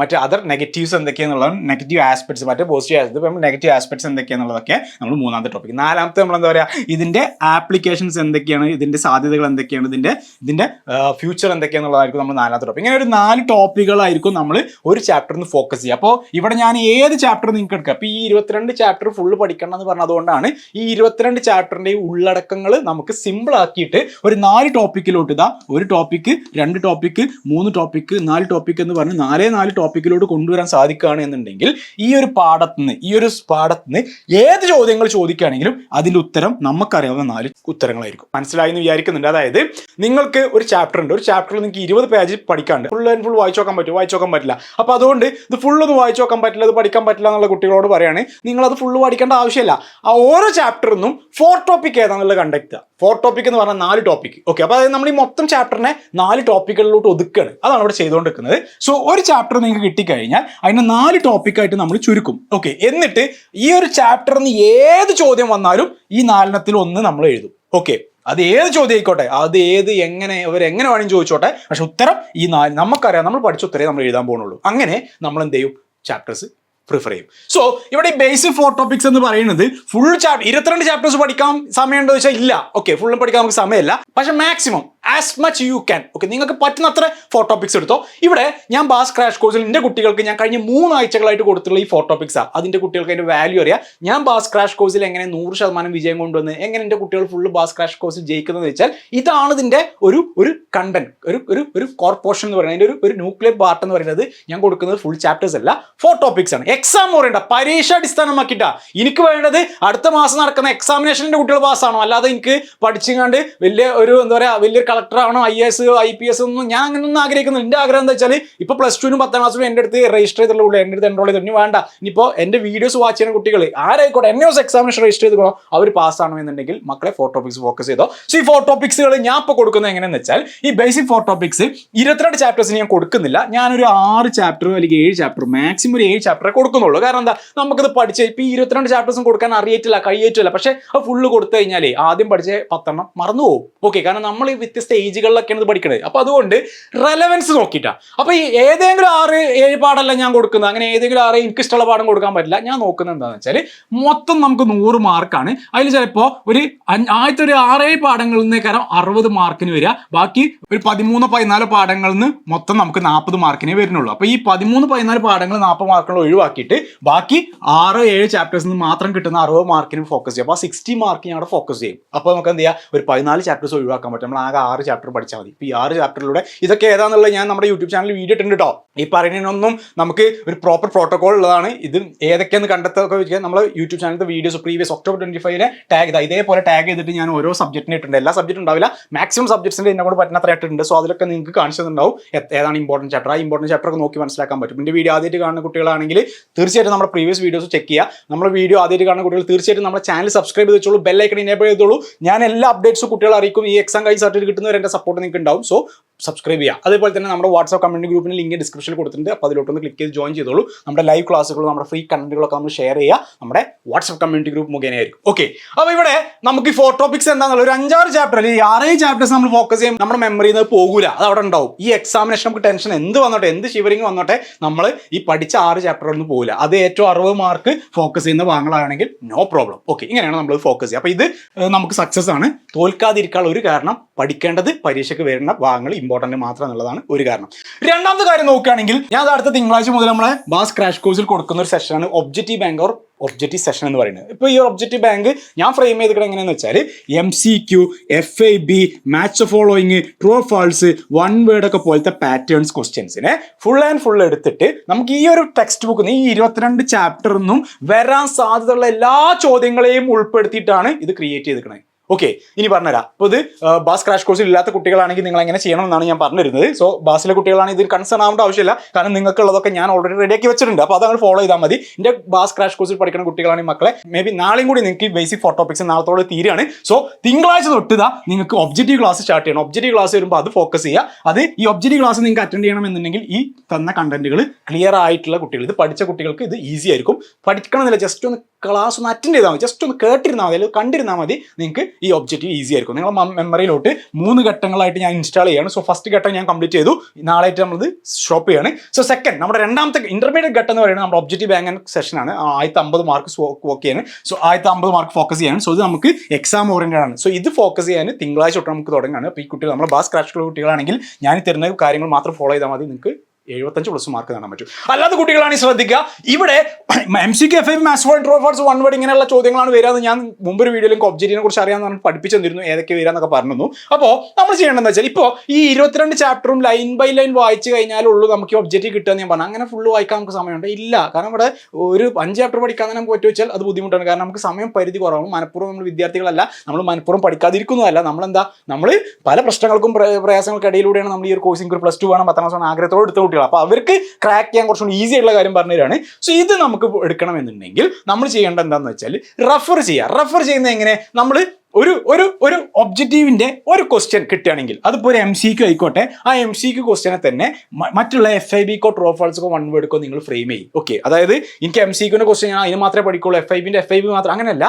മറ്റേ അതർ നെഗറ്റീവ്സ് എന്തൊക്കെയാണെന്നുള്ളത് നെഗറ്റീവ് ആസ്പെക്ട്സ് മറ്റേ പോസിറ്റീവ് ആസ്പെക്ട്സ് നമ്മൾ നെഗറ്റീവ് ആസ്പെക്ട്സ് എന്തൊക്കെയാണെന്നുള്ളതൊക്കെ നമ്മൾ മൂന്നാമത്തെ ടോപ്പിക് നാലാമത്തെ നമ്മൾ എന്താ പറയുക ഇതിന്റെ ആപ്ലിക്കേഷൻസ് എന്തൊക്കെയാണ്? ഇതിന്റെ സാധ്യതകൾ എന്തൊക്കെയാണ്? ഇതിന്റെ ഇതിന്റെ ഫ്യൂച്ചർ എന്തൊക്കെയാണെന്നുള്ളതായിരിക്കും നമ്മൾ നാലാമത്തെ ടോപ്പിക് ഇങ്ങനെ ഒരു നാല് ടോപ്പിക്കുകളായിരിക്കും നമ്മൾ ഒരു ചാപ്റ്ററിന് ഫോക്കസ് ചെയ്യുക. അപ്പോൾ ഇവിടെ ഞാൻ ഏത് ചാപ്റ്റർ നിങ്ങൾക്ക് എടുക്കുക അപ്പോൾ ഈ ഇരുപത്തിരണ്ട് ചാപ്റ്റർ ഫുള്ള് പഠിക്കണം എന്ന് പറഞ്ഞതുകൊണ്ടാണ് ഈ ഇരുപത്തിരണ്ട് ചാപ്റ്ററിന്റെ ഉള്ളടക്കങ്ങൾ നമുക്ക് സിമ്പിൾ ആക്കിയിട്ട് ഒരു നാല് ടോപ്പിക്കിലോട്ട് ഇതാ ഒരു ടോപ്പിക്ക് രണ്ട് ടോപ്പിക്ക് മൂന്ന് ടോപ്പിക്ക് നാല് ടോപ്പിക്ക് എന്ന് പറഞ്ഞ് നാലേ നാല് ടോപ്പിക്കിലോട്ട് കൊണ്ടുവരാൻ സാധിക്കുകയാണ് എന്നുണ്ടെങ്കിൽ ഈ ഒരു പാഠത്തുനിന്ന് ഈ ഒരു പാഠത്തുനിന്ന് ഏത് ചോദ്യങ്ങൾ ചോദിക്കുകയാണെങ്കിലും അതിന്റെ ഉത്തരം നമുക്കറിയാവുന്ന നാല് ഉത്തരങ്ങളായിരിക്കും. മനസ്സിലായി എന്ന് വിചാരിക്കുന്നുണ്ട്. അതായത് നിങ്ങൾക്ക് ഒരു ചാപ്റ്റർ ഉണ്ട്. ഒരു ചാപ്റ്ററിൽ നിങ്ങൾക്ക് ഇരുപത് പേജ് പഠിക്കാണ്ട് ഫുൾ ആൻഡ് ഫുൾ വായിച്ചു നോക്കാൻ പറ്റും. വായിച്ചു നോക്കാൻ പറ്റില്ല. അപ്പോൾ അതുകൊണ്ട് ഇത് ഫുൾ ഒന്ന് വായിച്ചു നോക്കാൻ പറ്റില്ല ഇത് പഠിക്കാൻ പറ്റില്ല എന്നുള്ള കുട്ടികളോട് പറയാണ് നിങ്ങൾ അത് ഫുള്ള് പഠിക്കേണ്ട ആവശ്യമില്ല. ആ ഓരോ ചാപ്റ്ററിൽ നിന്നും ഫോർ ടോപ്പിക് ഏതാണെന്നുള്ളത് കണ്ടക്ട് ചെയ്യുക ഫോർ ടോപ്പിക് എന്ന് പറഞ്ഞാൽ നാല് ടോപ്പിക് ഓക്കെ അപ്പോൾ അതായത് നമ്മൾ ഈ മൊത്തം ചാപ്റ്ററിനെ നാല് ടോപ്പിക്കുകളിലോട്ട് ഒതുക്കുകയാണ് അതാണ് ഇവിടെ ചെയ്തുകൊണ്ടിരിക്കുന്നത്. സോ ഒരു ചാപ്റ്റർ നിങ്ങൾക്ക് കിട്ടിക്കഴിഞ്ഞാൽ അതിനെ നാല് ടോപ്പിക്കായിട്ട് നമ്മൾ ചുരുക്കും. ഓക്കെ എന്നിട്ട് ഈ ഒരു ചാപ്റ്ററിൽ നിന്ന് ഏത് ചോദ്യം വന്നാലും ഈ നാലെണ്ണത്തിൽ ഒന്ന് നമ്മൾ എഴുതും. ഓക്കെ അത് ഏത് ചോദ്യം ആയിക്കോട്ടെ? അത് ഏത് എങ്ങനെ അവർ എങ്ങനെ വേണമെങ്കിലും ചോദിച്ചോട്ടെ. പക്ഷെ ഉത്തരം ഈ നാല് നമുക്കറിയാം നമ്മൾ പഠിച്ച ഉത്തരേ നമ്മൾ എഴുതാൻ പോകുന്നുള്ളൂ. അങ്ങനെ നമ്മൾ എന്ത് ചെയ്യും? ചാപ്റ്റേഴ്സ് പ്രിഫർ ചെയ്യും. സോ ഇവിടെ ബേസിക് ഫോർ ടോപ്പിക്സ് എന്ന് പറയുന്നത് ഫുൾ ചാപ്റ്റർ ഇരുപത്തിരണ്ട് ചാപ്റ്റേഴ്സ് പഠിക്കാൻ സമയമുണ്ടോ ചോദിച്ചാൽ ഇല്ല. ഓക്കെ ഫുള്ളും പഠിക്കാൻ നമുക്ക് സമയമില്ല. പക്ഷെ maximum as much you can okay നിങ്ങൾക്ക് പറ്റുന്ന അത്ര ഫോർ ടോപ്പിക്സ് എടുത്തോ. ഇവിടെ ഞാൻ ബാസ് ക്രാഷ് കോഴ്സിൽ എന്റെ കുട്ടികൾക്ക് ഞാൻ കഴിഞ്ഞ മൂന്നാഴ്ചകളായിട്ട് കൊടുത്തിട്ടുള്ള ഈ ഫോർ ടോപ്പിക്സാണ് അതിന്റെ കുട്ടികൾക്ക് അതിന്റെ വാല്യൂ അറിയാം. ഞാൻ ബാസ് ക്രാഷ് കോഴ്സിൽ എങ്ങനെ നൂറ് ശതമാനം വിജയം കൊണ്ടുവന്ന് എങ്ങനെ എന്റെ കുട്ടികൾ ഫുള്ള് ബാസ് ക്രാഷ് കോഴ്സിൽ ജയിക്കുന്നത് വെച്ചാൽ ഇതാണ് ഇതിന്റെ ഒരു ഒരു കണ്ടന്റ് ഒരു ഒരു ഒരു എന്ന് പറയുന്നത്. അതിന്റെ ഒരു ഒരു ന്യൂക്ലിയർ പാർട്ട് എന്ന് പറയുന്നത് ഞാൻ കൊടുക്കുന്നത് ഫുൾ ചാപ്റ്റേഴ്സ് അല്ല. ഫോർ ടോപ്പിക്സ് ആണ്. എക്സാം പറയണ്ട. പരീക്ഷ അടിസ്ഥാനമാക്കിയിട്ടാ. എനിക്ക് വേണ്ടത് അടുത്ത മാസം നടക്കുന്ന എക്സാമിനേഷന്റെ കുട്ടികൾ പാസ്സാണോ അല്ലാതെ എനിക്ക് പഠിച്ചുകൊണ്ട് വലിയ ഒരു എന്താ പറയുക വലിയൊരു കളക്ടർ ആവണം I S I P S ഒന്നും ഞാൻ അങ്ങനെയൊന്നും ആഗ്രഹിക്കുന്നു എന്റെ ആഗ്രഹം എന്താ വെച്ചാൽ ഇപ്പോൾ പ്ലസ് ടുവിനും പത്താം ക്ലാസ്സിലും എന്റെ അടുത്ത് രജിസ്റ്റർ ചെയ്തിട്ടുള്ളൂ എന്റെ അടുത്ത് എൻറോൾ ചെയ്തു ഇനി വേണ്ട. ഇനിയിപ്പോൾ എന്റെ വീഡിയോസ് വാച്ച് ചെയ്യുന്ന കുട്ടികൾ ആരായിക്കോട്ടെ എന്നെ ദിവസം എക്സാമിനേഷൻ രജിസ്റ്റർ ചെയ്തോ അവർ പാസ്സാണോ എന്നുണ്ടെങ്കിൽ മക്കളെ ഫോർ ടോപ്പിക്സ് ഫോക്കസ് ചെയ്തോ. സോ ഈ ഫോർ ടോപ്പിക്സുകൾ ഞാൻ ഇപ്പോൾ കൊടുക്കുന്നത് എങ്ങനെയെന്ന് വെച്ചാൽ ഈ ബേസിക് ഫോർ ടോപ്പിക്സ് ഇരുപത്തിരണ്ട് ചാപ്റ്റേഴ്സ് ഞാൻ കൊടുക്കുന്നില്ല. ഞാനൊരു ആറ് ചാപ്റ്റർ അല്ലെങ്കിൽ ഏഴ് ചാപ്റ്റർ മാക്സിമം ഒരു ഏഴ് ചാപ്റ്ററേ കൊടുക്കുന്നുള്ളൂ. കാരണം എന്താ? നമുക്കിത് പഠിച്ച് ഇപ്പൊ ഈ ഇരുപത്തിരണ്ട് ചാപ്റ്റേഴ്സും കൊടുക്കാൻ അറിയറ്റില്ല കഴിയേറ്റില്ല. പക്ഷേ ഫുള്ള് കൊടുത്തു കഴിഞ്ഞാൽ ആദ്യം പഠിച്ച പത്തെണ്ണം മറന്നു പോകും. ഓക്കെ കാരണം നമ്മൾ ഈ വ്യത്യസ്ത ഏജുകളിലൊക്കെയാണ് ഇത് പഠിക്കുന്നത് അപ്പോൾ അതുകൊണ്ട് റെലവൻസ് നോക്കിയിട്ടാണ് അപ്പോൾ ഈ ഏതെങ്കിലും ആറ് ഏഴ് പാടല്ല ഞാൻ കൊടുക്കുന്നത്. അങ്ങനെ ഏതെങ്കിലും ആറ് എനിക്ക് ഇഷ്ടമുള്ള പാഠം കൊടുക്കാൻ പറ്റില്ല. ഞാൻ നോക്കുന്നത് എന്താണെന്ന് വെച്ചാൽ മൊത്തം നമുക്ക് നൂറ് മാർക്കാണ് അതിൽ ചിലപ്പോൾ ഒരു ആദ്യത്തെ ഒരു ആറേഴ് പാഠങ്ങളിൽ നിന്ന് കാരണം അറുപത് മാർക്കിന് വരിക. ബാക്കി ഒരു പതിമൂന്ന് പതിനാല് പാഠങ്ങളിൽ നിന്ന് മൊത്തം നമുക്ക് നാൽപ്പത് മാർക്കിനെ വരുന്നുള്ളൂ. അപ്പോൾ ഈ പതിമൂന്ന് പതിനാല് പാഠങ്ങൾ നാൽപ്പത് മാർക്കുകൾ ഒഴിവാക്കിയിട്ട് ബാക്കി ആറ് ഏഴ് ചാപ്റ്റേഴ്സ് നിന്ന് മാത്രം കിട്ടുന്ന അറുപത് മാർക്കിന് ഫോക്കസ് ചെയ്യും. അപ്പോൾ ആ സിക്സ്റ്റി മാർക്ക് അവിടെ ഫോക്കസ് ചെയ്യും. അപ്പോൾ നമുക്ക് എന്ത് ചെയ്യാം? ഒരു പതിനാല് ചാപ്റ്റേഴ്സ് ഒഴിവാക്കാൻ പറ്റും. നമ്മൾ ആകെ ആറ് ചാപ്റ്റർ പഠിച്ചാൽ മതി. ഈ ആറ് ചാപ്റ്ററിലൂടെ ഇതൊക്കെ ഏതാണെന്നുള്ളത് ഞാൻ നമ്മുടെ യൂട്യൂബ് ചാനലിൽ വീഡിയോ ഇട്ടുണ്ട് കേട്ടോ ഈ പറയുന്നതിനൊന്നും നമുക്ക് ഒരു പ്രോപ്പർ പ്രോട്ടോകോൾ ഉള്ളതാണ്. ഇത് ഏതൊക്കെയെന്ന് കണ്ടെത്തൊക്കെ വെച്ചാൽ നമ്മൾ യൂട്യൂബ് ചാനലിലെ വീഡിയോസ് പ്രീവിയസ് ഒക്ടോബർ ട്വന്റി ഫൈവിനെ ടാഗ് ചെയ്താൽ ഇതേപോലെ ടാഗ് ചെയ്തിട്ട് ഞാൻ ഓരോ സബ്ജക്റ്റിന് ഇട്ടിട്ടുണ്ട്. എല്ലാ സബ്ജക്റ്റും ഉണ്ടാവില്ല. മാക്സിമം സബ്ജക്ട്സിന്റെ എന്നെ കൂടെ അത്രയായിട്ട് ഉണ്ട് സോ അതിലൊക്കെ നിങ്ങൾക്ക് കാണിച്ചിട്ടുണ്ടാവും ഏതാണ് ഇമ്പോർട്ടന്റ് ചാപ്റ്റർ ആ ഇമ്പോർട്ടന്റ് ചാപ്റ്റർ ഒക്കെ നോക്കി മനസ്സിലാക്കാൻ പറ്റും. എന്റെ വീഡിയോ ആദ്യമായിട്ട് കാണുന്ന കുട്ടികളാണെങ്കിൽ തീർച്ചയായിട്ടും നമ്മുടെ പ്രീവിയസ് വീഡിയോസ് ചെക്ക് ചെയ്യുക നമ്മുടെ വീഡിയോ ആദ്യമായിട്ട് കാണുന്ന കുട്ടികൾ തീർച്ചയായിട്ടും നമ്മുടെ ചാനൽ സബ്സ്ക്രൈബ് ചെയ്തോളൂ. ബെല്ലൈക്കൺ എനേബിൾ ചെയ്തോളൂ. ഞാൻ എല്ലാ അപ്ഡേറ്റ്സും കുട്ടികളെ അറിയിക്കും. ഈ എക്സാം കഴിഞ്ഞ് സർട്ടിഫിക്കറ്റ് കിട്ടുന്നവരെ സപ്പോർട്ട് നിങ്ങൾക്ക് ഉണ്ടാവും സോ സബ്സ്ക്രൈബ് ചെയ്യുക. അതേപോലെ തന്നെ നമ്മുടെ വാട്സ്ആപ്പ് കമ്മ്യൂണിറ്റി ഗ്രൂപ്പിന് ലിങ്ക് ഡിസ്ക്രിപ്ഷനിൽ കൊടുത്തിട്ടുണ്ട്. അപ്പോൾ അതിലോട്ടൊന്ന് ക്ലിക്ക് ചെയ്ത് ജോയിൻ ചെയ്തോളൂ. നമ്മുടെ ലൈവ് ക്ലാസ്സുകളും നമ്മുടെ ഫ്രീ കണ്ടന്റുകളൊക്കെ നമ്മൾ ഷെയർ ചെയ്യുക. നമ്മുടെ വാട്സ്ആപ്പ് കമ്മ്യൂണിറ്റി ഗ്രൂപ്പ് മുഖേനയായിരിക്കും. ഓക്കെ അപ്പോൾ ഇവിടെ നമുക്ക് ഈ ഫോർ ടോപ്പിക്സ് എന്താണെന്നുള്ള ഒരു അഞ്ചാറ് ചാപ്റ്റർ അല്ലെങ്കിൽ ആറേഴ് ചാപ്റ്റേഴ്സ് നമ്മൾ ഫോക്കസ് ചെയ്യും നമ്മുടെ മെമ്മറിയിൽ നിന്ന് പോകൂല. അത് അവിടെ ഉണ്ടാവും. ഈ എക്സാമിനേഷൻ നമുക്ക് ടെൻഷൻ എന്ത് വന്നോട്ടെ എന്ത് ഷിവറിങ് വന്നോട്ടെ നമ്മൾ ഈ പഠിച്ച ആറ് ചാപ്റ്റർ ഒന്നും പോകില്ല അത് ഏറ്റവും അറുപത് മാർക്ക് ഫോക്കസ് ചെയ്യുന്ന ഭാഗങ്ങളാണെങ്കിൽ നോ പ്രോബ്ലം ഓക്കെ ഇങ്ങനെയാണ് നമ്മൾ ഫോക്കസ് ചെയ്യുക. അപ്പോൾ ഇത് നമുക്ക് സക്സസ് ആണ്. തോൽക്കാതിരിക്കാനുള്ള ഒരു കാരണം പഠിക്കേണ്ടത് പരീക്ഷയ്ക്ക് വരുന്ന ഭാഗങ്ങൾ ഇമ്പോർട്ടന്റ് മാത്രം എന്നുള്ളതാണ് ഒരു കാരണം. രണ്ടാമത്തെ കാര്യം നോക്കുകയാണെങ്കിൽ ഞാൻ അടുത്ത തിങ്കളാഴ്ച മുതൽ നമ്മളെ ബാസ് ക്രാഷ് കോഴ്സിൽ കൊടുക്കുന്ന ഒരു സെഷനാണ് objective bank or objective session എന്ന് പറയുന്നത്. ഇപ്പോൾ ഈ ഒബ്ജക്റ്റീവ് ബാങ്ക് ഞാൻ ഫ്രെയിം ചെയ്തിട്ട് എങ്ങനെയാണെന്ന് വെച്ചാൽ M C Q F I B match following true false one word ഒക്കെ പോലത്തെ പാറ്റേൺസ് ക്വസ്റ്റ്യൻസിനെ ഫുൾ ആൻഡ് ഫുൾ എടുത്തിട്ട് നമുക്ക് ഈ ഒരു ടെക്സ്റ്റ് ബുക്കിൽ ഈ ഇരുപത്തിരണ്ട് ചാപ്റ്ററിൽ നിന്നും വരാൻ സാധ്യതയുള്ള എല്ലാ ചോദ്യങ്ങളെയും ഉൾപ്പെടുത്തിയിട്ടാണ് ഇത് ക്രിയേറ്റ് ചെയ്തിരിക്കുന്നത്. ഓക്കെ ഇനി പറഞ്ഞുതരാം. അപ്പോൾ ഇത് ബാസ് ക്രാഷ് കോഴ്സിൽ ഇല്ലാത്ത കുട്ടികളാണെങ്കിൽ നിങ്ങൾ എങ്ങനെ ചെയ്യണം എന്നാണ് ഞാൻ പറഞ്ഞിരുന്നത് സോ ബാസിലെ കുട്ടികളാണെങ്കിൽ ഇതിൽ കൺസേൺ ആവേണ്ട ആവശ്യമില്ല. കാരണം നിങ്ങൾക്കുള്ളതൊക്കെ ഞാൻ ഓൾറെഡി റെഡിയാക്കി വെച്ചിട്ടുണ്ട്. അപ്പോൾ അതങ്ങൾ ഫോളോ ചെയ്താൽ മതി. എന്റെ ബാസ് ക്രാഷ് കോഴ്സിൽ പഠിക്കുന്ന കുട്ടികളാണ് ഈ മക്കളെ. മേ ബി നാളെയും കൂടി നിങ്ങൾക്ക് ബേസിക് ഫോർ ടോപ്പിക്സ് നാളത്തോടെ തീരുകയാണ്. സോ തിങ്കളാഴ്ച തൊട്ട് ഇതാ നിങ്ങൾക്ക് ഒബ്ജക്റ്റീവ് ക്ലാസ് സ്റ്റാർട്ട് ചെയ്യണം. ഒബ്ജക്റ്റീവ് ക്ലാസ് വരുമ്പോൾ അത് ഫോക്കസ് ചെയ്യുക. അത് ഈ ഒബ്ജക്റ്റീവ് ക്ലാസ് നിങ്ങൾക്ക് അറ്റൻഡ് ചെയ്യണം എന്നുണ്ടെങ്കിൽ ഈ തന്ന കണ്ടന്റുകൾ ക്ലിയർ ആയിട്ടുള്ള കുട്ടികൾ ഇത് പഠിച്ച കുട്ടികൾക്ക് ഇത് ഈസി ആയിരിക്കും. പഠിക്കണമെന്നില്ല ജസ്റ്റ് ഒന്ന് ക്ലാസ് ഒന്ന് അറ്റൻഡ് ചെയ്താൽ മതി. ജസ്റ്റ് ഒന്ന് കേട്ടിരുന്നാൽ മതി അല്ലെങ്കിൽ കണ്ടിരുന്നാൽ മതി. നിങ്ങൾക്ക് ഈ ഒബ്ജക്റ്റീവ് ഈസി ആയിരിക്കും. നിങ്ങളുടെ മെമ്മറിയിലോട്ട് മൂന്ന് ഘട്ടങ്ങളായിട്ട് ഞാൻ ഇൻസ്റ്റാൾ ചെയ്യാണ്. സോ ഫസ്റ്റ് ഘട്ടം ഞാൻ കംപ്ലീറ്റ് ചെയ്തു. നാളായിട്ട് നമ്മളത് ഷോപ്പ് ചെയ്യാണ്. സോ സെക്കൻഡ് നമ്മുടെ രണ്ടാമത്തെ ഇന്റർമീഡിയറ്റ് ഘട്ടം എന്ന് പറയുന്നത് നമ്മുടെ ഒബ്ജക്റ്റീവ് ബാങ്ക് സെഷനാണ് ആയിരത്തി അമ്പത് മാർക്ക് വർക്ക് ചെയ്യാണ്. സോ ആയിരത്തി അമ്പത് മാർക്ക് ഫോക്കസ് ചെയ്യാണ്. സോ ഇത് നമുക്ക് എക്സാം ഓറിയന്റഡ് ആണ്. സോ ഇത് ഫോക്കസ് ചെയ്യാൻ തിങ്കളാഴ്ച തൊട്ട് നമുക്ക് തുടങ്ങുകയാണ് അപ്പോൾ ഈ കുട്ടികൾ നമ്മുടെ ബാസ് ക്രാഷ് കുട്ടികളാണെങ്കിൽ ഞാൻ തരുന്ന കാര്യങ്ങൾ മാത്രം ഫോളോ ചെയ്താൽ മതി. നിങ്ങൾക്ക് എഴുപത്തഞ്ച് പ്ലസ് മാർക്ക് കാണാൻ പറ്റും. അല്ലാത്ത കുട്ടികളാണ് ശ്രദ്ധിക്കുക. ഇവിടെ M C Q F I match one true false one word ഇങ്ങനെയുള്ള ചോദ്യങ്ങളാണ് എന്ന് ഞാൻ മുമ്പ് ഒരു വീഡിയോയിലും ഒബ്ജക്റ്റിനെ കുറിച്ച് അറിയാമെന്ന് പഠിപ്പിച്ചു തന്നിരുന്നു ഏതൊക്കെ വരിക എന്നൊക്കെ പറഞ്ഞു അപ്പോൾ നമ്മൾ ചെയ്യേണ്ടതെന്ന് വെച്ചാൽ ഇപ്പോൾ ഈ ഇരുപത്തിരണ്ട് ചാപ്റ്ററും ലൈൻ ബൈ ലൈൻ വായിച്ചു കഴിഞ്ഞാലുള്ളൂ നമുക്ക് ഒബ്ജക്റ്റ് കിട്ടുക എന്ന് ഞാൻ പറഞ്ഞു. അങ്ങനെ ഫുള്ള് വായിക്കാൻ നമുക്ക് സമയമുണ്ട്. ഇല്ല. കാരണം ഇവിടെ ഒരു അഞ്ച് ചാപ്റ്റർ പഠിക്കാൻ തന്നെ നമുക്ക് പറ്റുക വെച്ചാൽ അത് ബുദ്ധിമുട്ടാണ്. കാരണം നമുക്ക് സമയം പരിധി കുറവാണ്. മനഃപൂർവം നമ്മൾ വിദ്യാർത്ഥികളല്ല. നമ്മൾ മനഃപൂർവം പഠിക്കാതിരിക്കുന്നതല്ല. നമ്മളെന്താ? നമ്മൾ പല പ്രശ്നങ്ങൾക്കും പ്ര- പ്രയാസങ്ങൾക്കിടയിലൂടെയാണ് നമ്മൾ ഈ ഒരു കോഴ്സിംഗ് ഒരു പ്ലസ് ടു വേണം പത്താം ക്ലാസ് വേണം ആഗ്രഹത്തോടെ എടുത്ത കുട്ടികൾ അപ്പോൾ അവർക്ക് ക്രാക്ക് ചെയ്യാൻ കുറച്ചുകൂടി ഈസി ആയിട്ടുള്ള കാര്യം പറഞ്ഞു തരാണ്. സോ ഇത് നമുക്ക് എടുക്കണമെന്നുണ്ടെങ്കിൽ നമ്മൾ ചെയ്യേണ്ട എന്താണെന്ന് വെച്ചാൽ റെഫർ ചെയ്യുക. റെഫർ ചെയ്യുന്നത് എങ്ങനെ? നമ്മൾ ഒരു ഒരു ഒരു ഒബ്ജക്റ്റീവിന്റെ ഒരു ക്വസ്റ്റ്യൻ കിട്ടുകയാണെങ്കിൽ അതിപ്പോൾ ഒരു എം സി ക്യു ആയിക്കോട്ടെ. ആ എം സി ക്യു ക്വസ്റ്റ്യനെ തന്നെ മറ്റുള്ള എഫ് ഐ ബിക്കോ ട്രോഫാൾസോ വൺ വേർഡ്ക്കോ നിങ്ങൾ ഫ്രെയിം ചെയ്യും. ഓക്കെ അതായത് എനിക്ക് എം സി ക്യൂന്റെ ക്വസ്റ്റ്യൻ ഞാൻ അതിന് മാത്രമേ പഠിക്കുള്ളൂ. എഫ് ഐ ബിന്റെ എഫ് ഐ ബി മാത്രം അങ്ങനെയല്ല.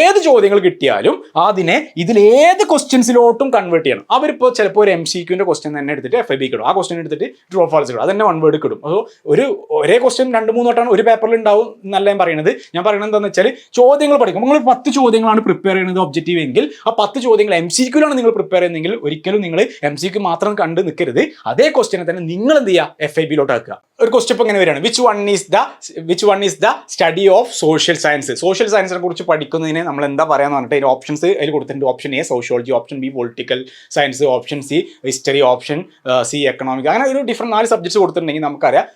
ഏത് ചോദ്യങ്ങൾ കിട്ടിയാലും അതിനെ ഇതിൽ ഏത് ക്വസ്റ്റ്യൻസിലോട്ടും കൺവേർട്ട് ചെയ്യണം. അവരിപ്പോൾ ചിലപ്പോൾ ഒരു എം സി ക്യൂന്റെ ക്വസ്റ്റ്യൻ തന്നെ എടുത്തിട്ട് എഫ് ഐ ബി കിടും ആ ക്വസ്റ്റ്യൻ എടുത്തിട്ട് ട്രോഫാൾസ് കിടും അതന്നെ വൺ വേർഡ് കിടും അപ്പോൾ ഒരു ഒരേ ക്വസ്റ്റ്യൻ രണ്ട് മൂന്ന് വട്ടമാണ് ഒരു പേപ്പറിൽ ഉണ്ടാവും എന്നല്ല ഞാൻ പറയുന്നത് ഞാൻ പറയുന്നത് എന്താണെന്ന് വെച്ചാൽ ചോദ്യങ്ങൾ പഠിക്കും. നിങ്ങൾ പത്ത് ചോദ്യങ്ങളാണ് പ്രിപ്പയർ ചെയ്യുന്നത് ഒബ്ജക്റ്റീവ് എങ്കിൽ ആ പത്ത് ചോദ്യങ്ങൾ എം സി ക്യൂലാണ് നിങ്ങൾ പ്രിപ്പയർ ചെയ്യുന്നതെങ്കിൽ ഒരിക്കലും നിങ്ങൾ എം സി ക്യൂ മാത്രം കണ്ട് നിൽക്കരുത്. അതേ ക്വസ്റ്റ്യനെ തന്നെ നിങ്ങൾ എന്ത് ചെയ്യുക? എഫ് ഐ ബിയിലോട്ട് ആക്കുക. ഒരു ക്വസ്റ്റ്യൻ ഇങ്ങനെ വരികയാണ്. Which one is the which one is the study of social science social സയൻസിനെ കുറിച്ച് പഠിക്കുന്നതിന് നമ്മൾ എന്താ പറയാന്ന് പറഞ്ഞിട്ട് അതിന് ഓപ്ഷൻസ് അതിൽ കൊടുത്തിട്ടുണ്ട്. Option A sociology option B political science option C history option C economic അങ്ങനെ ഒരു ഡിഫറെന്റ് നാല് സബ്ജക്ട്സ് കൊടുത്തിട്ടുണ്ടെങ്കിൽ നമുക്കറിയാം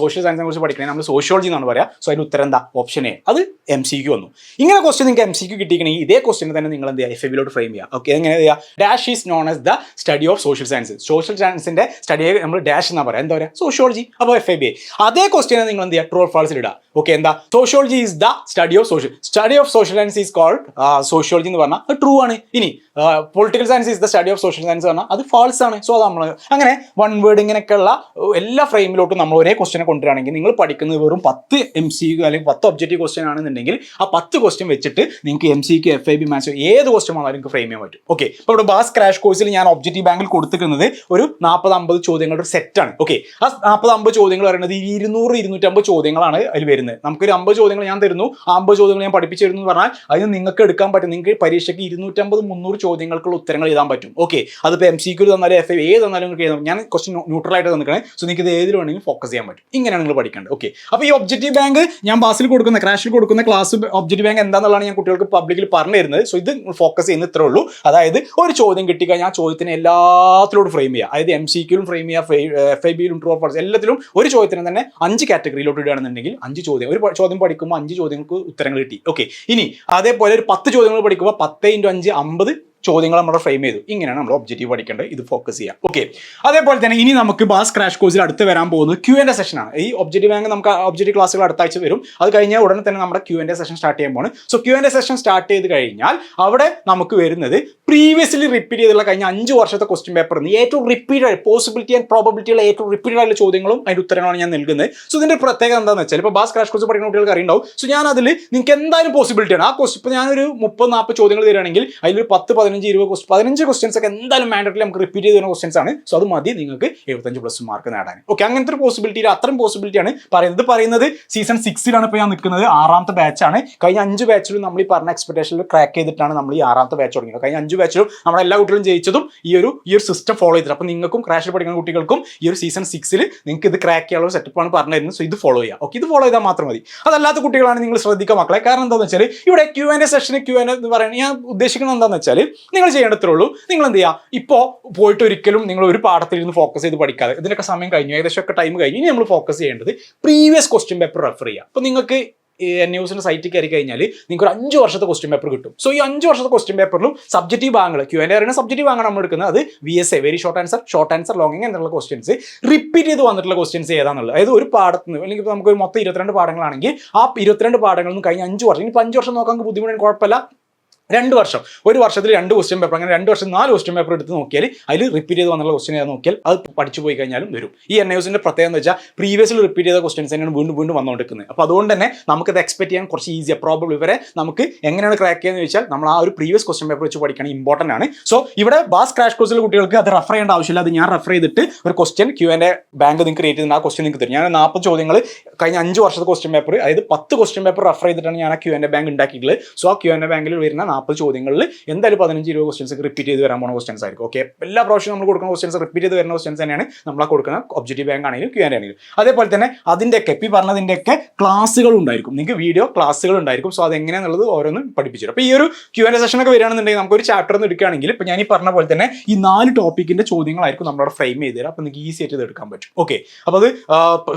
സോഷ്യൽ സയൻസിനെ കുറിച്ച് പഠിക്കണമെങ്കിൽ നമ്മൾ സോഷ്യോളജി എന്നാണ് പറയുക സോ അതിന് ഉത്തരം എന്താ? ഓപ്ഷൻ എ അത് എം സി ക്യു വന്നു. ഇങ്ങനെ ക്വസ്റ്റ്യൻ നിങ്ങൾക്ക് എം സി ക്യു കിട്ടിയിട്ടുണ്ടെങ്കിൽ ഇതേ ക്വസ്റ്റ്യൻ തന്നെ നിങ്ങൾ എന്ത് ചെയ്യുക എഫ് എബിലോട്ട് ഫ്രെയിം ചെയ്യുക ഓക്കെ എങ്ങനെ ചെയ്യുക dash is known as the study of social science social സയൻസിന്റെ സ്റ്റഡിയെ നമ്മൾ ഡാഷ് എന്നാ പറയാം. എന്താ പറയുക സോഷ്യോളജി അപ്പോൾ എഫ് എ ബി അതേ ക്വസ്റ്റ്യനെ നിങ്ങൾ എന്ത് ചെയ്യുക ട്രൂ ഫാൾസിൽ ഇടുക ഓക്കെ എന്താ? Sociology is the study of social study of social science is called sociology എന്ന് പറഞ്ഞാൽ അത് ട്രൂ ആണ്. ഇനി political science is the study of social science പറഞ്ഞാൽ അത് ഫാൾസ് ആണ്. സോ അത് നമ്മൾ അങ്ങനെ വൺ വേർഡ് ഇങ്ങനെയൊക്കെയുള്ള എല്ലാ ഫ്രെയിമിലോട്ടും നമ്മൾ ഒരേ ക്വസ്റ്റ്യനെ കൊണ്ടുവരാണെങ്കിൽ നിങ്ങൾ പഠിക്കുന്നത് വെറും പത്ത് എം സി അല്ലെങ്കിൽ പത്ത് ഒബ്ജക്റ്റീവ് ക്വസ്റ്റ്യൻ ആണെന്നുണ്ടെങ്കിൽ ആ പത്ത് ക്വസ്റ്റ്യൻ വെച്ചിട്ട് നിങ്ങൾക്ക് എം സി സിക്ക് എഫ് ഐ ബി മാത്സ് ഏത് ക്വസ്റ്റ്യൻ വന്നാലും നിങ്ങൾക്ക് ഫ്രെയിം ചെയ്യാൻ പറ്റും. ഓക്കെ ഇപ്പോൾ ഇവിടെ ബാസ് ക്രാഷ് കോഴ്സിൽ ഞാൻ ഒബ്ജക്റ്റീവ് ബാങ്കിൽ കൊടുത്തിരിക്കുന്നത് ഒരു നാൽപ്പത് അമ്പത് ചോദ്യങ്ങളുടെ ഒരു സെറ്റാണ് ഓക്കെ ആ നാൽപ്പത് അമ്പത് ചോദ്യം ചോദ്യങ്ങൾ പറയുന്നത് ഈ ഇരുന്നൂറ് ഇരുന്നൂറ്റമ്പത് ചോദ്യങ്ങളാണ് അതിൽ വരുന്നത്. നമുക്കൊരു അമ്പത് ചോദ്യങ്ങൾ ഞാൻ തരുന്നു. ആ അമ്പത് ചോദ്യങ്ങൾ ഞാൻ പഠിപ്പിച്ചു തരുന്നു എന്ന് പറഞ്ഞാൽ അതിന് നിങ്ങൾക്ക് എടുക്കാൻ പറ്റും. നിങ്ങൾക്ക് പരീക്ഷയ്ക്ക് ഇരുന്നൂറ്റമ്പത് മുന്നൂറ് ചോദ്യങ്ങൾക്കുള്ള ഉത്തരങ്ങൾ എഴുതാൻ പറ്റും. ഓക്കെ അതിപ്പോൾ എം സി ക്യൂ തന്നാലും എഫ് ഏത് തന്നാലും നിങ്ങൾക്ക് എഴുതാം ഞാൻ ക്വസ്റ്റ്യൻ ന്യൂട്രൽ ആയിട്ട് തന്നിക്കണേ സോ നിങ്ങൾക്ക് ഇത് ഏതിൽ വേണമെങ്കിലും ഫോക്കസ് ചെയ്യാൻ പറ്റും. ഇങ്ങനെയാണ് നിങ്ങൾ പഠിക്കേണ്ടത്. ഓക്കെ അപ്പോൾ ഈ ഒബ്ജക്റ്റീവ് ബാങ്ക് ഞാൻ ബാസിൽ കൊടുക്കുന്ന ക്രാഷിൽ കൊടുക്കുന്ന ക്ലാസ് ഒബ്ജക്റ്റീവ് ബാങ്ക് എന്താണെന്നുള്ളതാണ് ഞാൻ കുട്ടികൾക്ക് പബ്ലിക്കിൽ പറഞ്ഞു തരുന്നത് സോ ഇത് ഫോക്കസ് ചെയ്യുന്ന ഇത്രേ ഉള്ളൂ. അതായത് ഒരു ചോദ്യം കിട്ടിക്കഴിഞ്ഞാൽ ആ ചോദ്യത്തിന് എല്ലാത്തിലോടും ഫ്രെയിം ചെയ്യുക അതായത് എം സി ക്യൂലും ഫ്രെയിം ചെയ്യുക എഫ് ഐ ബിയിലും ട്രൂ ഫോൾസ് എല്ലാത്തിലും ഒരു ചോദ്യത്തിന് തന്നെ അഞ്ച് കാറ്റഗറിയിലോട്ട് ഇടുകയാണെന്നുണ്ടെങ്കിൽ അഞ്ച് ചോദ്യം. ഒരു ചോദ്യം പഠിക്കുമ്പോൾ അഞ്ച് ചോദ്യങ്ങൾക്ക് ഉത്തരങ്ങൾ കിട്ടി. ഓക്കെ ഇനി അതേപോലെ ഒരു പത്ത് ചോദ്യങ്ങൾ പഠിക്കുമ്പോൾ പത്ത് ഇന്റു അഞ്ച് അമ്പത് ചോദ്യങ്ങൾ നമ്മൾ ഫ്രെയിം ചെയ്തു. ഇങ്ങനെയാണ് നമ്മൾ ഒബ്ജക്റ്റീവ് പഠിക്കേണ്ടത്. ഇത് ഫോക്കസ് ചെയ്യാം. ഓക്കെ അതേപോലെ തന്നെ ഇനി നമുക്ക് ബാസ് ക്രാഷ് കോഴ്സിൽ അടുത്ത് വരാൻ പോകുന്നത് ക്യൂ എന്റെ സെഷനാണ് ഈ ഒബ്ജക്റ്റീവ് ബാങ്ക് നമുക്ക് ഒബ്ജക്റ്റീവ് ക്ലാസ്സുകൾ അടുത്ത ആഴ്ച വരും. അത് കഴിഞ്ഞാൽ ഉടനെ തന്നെ നമ്മുടെ ക്യൂ എന്റെ സെഷൻ സ്റ്റാർട്ട് ചെയ്യാൻ പോകുന്നത് സോ ക്യൂ എന്റെ സെഷൻ സ്റ്റാർട്ട് ചെയ്ത് കഴിഞ്ഞാൽ അവിടെ നമുക്ക് വരുന്നത് പ്രീവിയസ്ലി റിപ്പീറ്റ് ചെയ്തുള്ള കഴിഞ്ഞ അഞ്ച് വർഷത്തെ ക്വസ്റ്റ്യൻ പേപ്പറിൽ നിന്ന് ഏറ്റവും റിപ്പീറ്റ് ആയി പോസിബിലിറ്റി ആൻഡ് പ്രോബിലിറ്റിയുള്ള ഏറ്റവും റിപ്പീറ്റ് ആയിട്ടുള്ള ചോദ്യങ്ങളും അതിന്റെ ഉത്തരങ്ങളാണ് ഞാൻ നൽകുന്നത്. സോ ഇതിന്റെ പ്രത്യേകത എന്താണെന്ന് വെച്ചാൽ ഇപ്പോൾ ബാസ് ക്രാഷ് കോഴ്സ് പഠിക്കുന്ന കുട്ടികൾക്ക് അറിയുണ്ടാവും. സോ ഞാൻ അതിൽ നിങ്ങൾക്ക് എന്തായാലും പോസിബിലിറ്റി ആണ്. ആ ക്വസ്റ്റ് ഇപ്പോൾ ഞാനൊരു മുപ്പത് നാൽപ്പത് ചോദ്യങ്ങൾ തരികയാണെങ്കിൽ അതിലൊരു പത്ത് പതിനഞ്ച് ഇരുപത് ക്വസ്റ്റ് പതിനഞ്ച് ക്വസ്റ്റ്യൻസ് ഒക്കെ എന്തായാലും മാൻഡേറ്ററി നമുക്ക് റിപ്പീറ്റ് ചെയ്ത് വരുന്ന ക്വസ്റ്റ്യൻസ് ആണ്. സോ അത് മതി നിങ്ങൾക്ക് എഴുപത്തഞ്ച് പ്ലസ് മാർക്ക് നേടാൻ ഓക്കെ അങ്ങനത്തെ ഒരു പോസിബിലിറ്റി അത്രയും പോസിബിലിറ്റി ആണ് പറയുന്നത്. പറയുന്നത് സീസൺ സിക്സിലാണ് ഇപ്പോൾ ഞാൻ നിൽക്കുന്നത്. ആറാമത്തെ ബാച്ചാണ് കഴിഞ്ഞ അഞ്ച് ബാച്ചിലും നമ്മൾ ഈ പറഞ്ഞ എക്സ്പെക്ടേഷനിൽ ക്രാക്ക് ചെയ്തിട്ടാണ് നമ്മൾ ഈ ആറാമത്തെ ബാച്ച് തുടങ്ങിയത്. കഴിഞ്ഞ അഞ്ച് ബാച്ചിലും നമ്മുടെ എല്ലാ കുട്ടികളും ജയിച്ചതും ഈ ഒരു ഈ ഒരു സിസ്റ്റം ഫോളോ ചെയ്തിട്ട്. അപ്പോൾ നിങ്ങൾക്കും ക്രാഷിൽ പഠിക്കുന്ന കുട്ടികൾക്കും ഈ ഒരു സീസൺ സിക്സിൽ നിങ്ങൾക്ക് ഇത് ക്രാക്ക് ചെയ്യാനുള്ള സെറ്റപ്പാണ് പറഞ്ഞു തരുന്നത്. സോ ഇത് ഫോളോ ചെയ്യുക ഓക്കെ ഇത് ഫോളോ ചെയ്താൽ മാത്രം മതി. അതല്ലാത്ത കുട്ടികളാണ് നിങ്ങൾ ശ്രദ്ധിക്കുക മക്കളെ. കാരണം എന്താണെന്ന് വെച്ചാൽ ഇവിടെ ക്യൂ ആൻഡ് സെഷന് ക്യൂ ആൻഡ് എന്ന് പറയുന്നത് ഞാൻ ഉദ്ദേശിക്കുന്നത് എന്താണെന്ന് വെച്ചാൽ നിങ്ങൾ ചെയ്യേണ്ടത്രേ ഉള്ളൂ. നിങ്ങൾ എന്ത് ചെയ്യുക ഇപ്പോൾ പോയിട്ട് ഒരിക്കലും നിങ്ങൾ ഒരു പാഠത്തിൽ നിന്ന് ഫോക്കസ് ചെയ്ത് പഠിക്കാതെ ഇതിനൊക്കെ സമയം കഴിഞ്ഞു ഏകദേശം ഒക്കെ ടൈം കഴിഞ്ഞു ഇനി നമ്മൾ ഫോക്കസ് ചെയ്യേണ്ടത് പ്രീവിയസ് ക്വസ്റ്റ്യൻ പേപ്പർ റെഫർ ചെയ്യുക അപ്പോൾ നിങ്ങൾക്ക് എൻ ന്യൂസിന്റെ സൈറ്റിൽ കയറി കഴിഞ്ഞാൽ നിങ്ങൾക്ക് ഒരു അഞ്ച് വർഷത്തെ ക്വസ്റ്റ്യൻ പേപ്പർ കിട്ടും. സോ ഈ അഞ്ച് വർഷത്തെ ക്വസ്റ്റ്യൻ പേപ്പറിലും സബ്ജക്റ്റീവ് ഭാഗങ്ങൾ ക്യു എൻ ആറിന് സബ്ജക്റ്റീവ് ഭാഗങ്ങൾ നമ്മൾ എടുക്കുന്നത്. അത് V S A very short answer short answer ലോങ്ങിങ് എന്നുള്ള ക്വസ്റ്റ്യൻസ് റിപ്പീറ്റ് ചെയ്ത് വന്നിട്ടുള്ള ക്വസ്റ്റ്യൻസ് ഏതാണെന്നുള്ളത് അതായത് ഒരു പാഠത്തിൽ നിന്ന് അല്ലെങ്കിൽ നമുക്ക് മൊത്തം ഇരുപത്തിരണ്ട് പാഠങ്ങളാണെങ്കിൽ ആ ഇരുപത്തിരണ്ട് പാഠങ്ങളിൽ നിന്ന് കഴിഞ്ഞ അഞ്ച് വർഷം ഇനിയിപ്പോൾ അഞ്ച് വർഷം നോക്കാൻ ബുദ്ധിമുട്ടാണ് ബുദ്ധിമുട്ട് കുഴപ്പമില്ല. രണ്ട് വർഷം. ഒരു വർഷത്തിൽ രണ്ട് ക്വസ്റ്റ്യൻ പേപ്പർ അങ്ങനെ രണ്ട് വർഷം നാല് ക്വസ്റ്റ്യൻ പേപ്പർ എടുത്ത് നോക്കിയാൽ അതിൽ റിപ്പീറ്റ് ചെയ്ത് വന്നുള്ള ക്വസ്റ്റ്യൻ ഏതാ നോക്കിയാൽ അത് പഠിച്ചു പോയി കഴിഞ്ഞാലും വരും. ഈ എൻ ഐസിന്റെ പ്രത്യേകത എന്ന് വെച്ചാൽ പ്രീവിയസിൽ റിപ്പീറ്റ് ചെയ്ത ക്വസ്റ്റ്യൻസ് തന്നെയാണ് വീണ്ടും വീണ്ടും വന്നുകൊണ്ടിരിക്കുന്നത്. അപ്പോൾ അതുകൊണ്ട് തന്നെ നമുക്കത് എക്സ്പെക്ട് ചെയ്യാൻ കുറച്ച് ഈസിയാണ് പ്രോബ്ലം ഇവരെ നമുക്ക് എങ്ങനെയാണ് ക്രാക്ക് ചെയ്യുന്നത് വെച്ചാൽ നമ്മൾ ആ ഒരു പ്രീവിയസ് ക്വസ്റ്റ്യൻ പേപ്പർ വെച്ച് പഠിക്കണം ഇമ്പോർട്ടന്റ് ആണ്. സോ ഇവിടെ ബാസ് ക്രാഷ് കോഴ്സിലെ കുട്ടികൾക്ക് അത് റഫർ ചെയ്യേണ്ട ആവശ്യമില്ല. അത് ഞാൻ റഫർ ചെയ്തിട്ട് ഒരു ക്വസ്റ്റ്യൻ ക്യൂ എന്റെ ബാങ്ക് നിങ്ങൾക്ക് ക്രിയേറ്റ് ചെയ്യുന്ന ആ ക്വസ്റ്റ്യൻ നിങ്ങൾക്ക് തരും. ഞാൻ നാൽപ്പത് ചോദ്യങ്ങൾ കഴിഞ്ഞ അഞ്ച് വർഷത്തെ ക്വസ്റ്റ്യൻ പേപ്പർ അതായത് പത്ത് ക്വസ്റ്റ്യൻ പേപ്പർ റഫർ ചെയ്തിട്ടാണ് ഞാൻ ആ ക്യൂ എന്റെ ബാങ്ക് ഉണ്ടാക്കിയിട്ടുള്ളത്. സോ ആ ക്യൂ എന്റെ ബാങ്കിൽ വരുന്ന നാൽപ്പത് ചോദ്യങ്ങളിൽ എന്തായാലും പതിനഞ്ച് ഇരുപത് ക്വസ്റ്റൻസ് റിപ്പീറ്റ് ചെയ്ത് വരാൻ പോകുന്ന ക്വസ്റ്റൻസ് ആയിരിക്കും. ഓക്കെ എല്ലാ പ്രാവശ്യം നമ്മൾ കൊടുക്കുന്ന ക്വസ്റ്റൻസ് റിപ്പീറ്റ് ചെയ്ത് വരുന്ന ക്വസ്റ്റൻസ് തന്നെയാണ് നമ്മൾ കൊടുക്കുന്ന ഒബ്ജക്റ്റീവ് ബാങ്ക് ആണെങ്കിലും ക്യൂ ആണെങ്കിലും. അതേപോലെ തന്നെ അതിന്റെയൊക്കെ ഈ പറഞ്ഞതിന്റെയൊക്കെ ക്ലാസ്സുകൾ ഉണ്ടായിരിക്കും. നിങ്ങൾക്ക് വീഡിയോ ക്ലാസ്സുകൾ ഉണ്ടായിരിക്കും. സോ അതെങ്ങനെയാണെന്നുള്ളത് ഓരോന്നും പഠിപ്പിച്ചു അപ്പോൾ ഈ ഒരു ക്യൂ ആൻഡ് സെഷനൊക്കെ വരികയാണെന്നുണ്ടെങ്കിൽ നമുക്ക് ഒരു ചാപ്റ്റർ ഒന്ന് എടുക്കുകയാണെങ്കിൽ ഇപ്പം ഞാൻ ഈ പറഞ്ഞ പോലെ തന്നെ ഈ നാല് ടോപ്പിക്കിന്റെ ചോദ്യങ്ങളായിരിക്കും നമ്മളവിടെ ഫ്രെയിം ചെയ്ത് തരാം അപ്പോൾ നിങ്ങൾക്ക് ഈസി ആയിട്ട് ഇത് എടുക്കാൻ പറ്റും. ഓക്കെ അപ്പോൾ അത്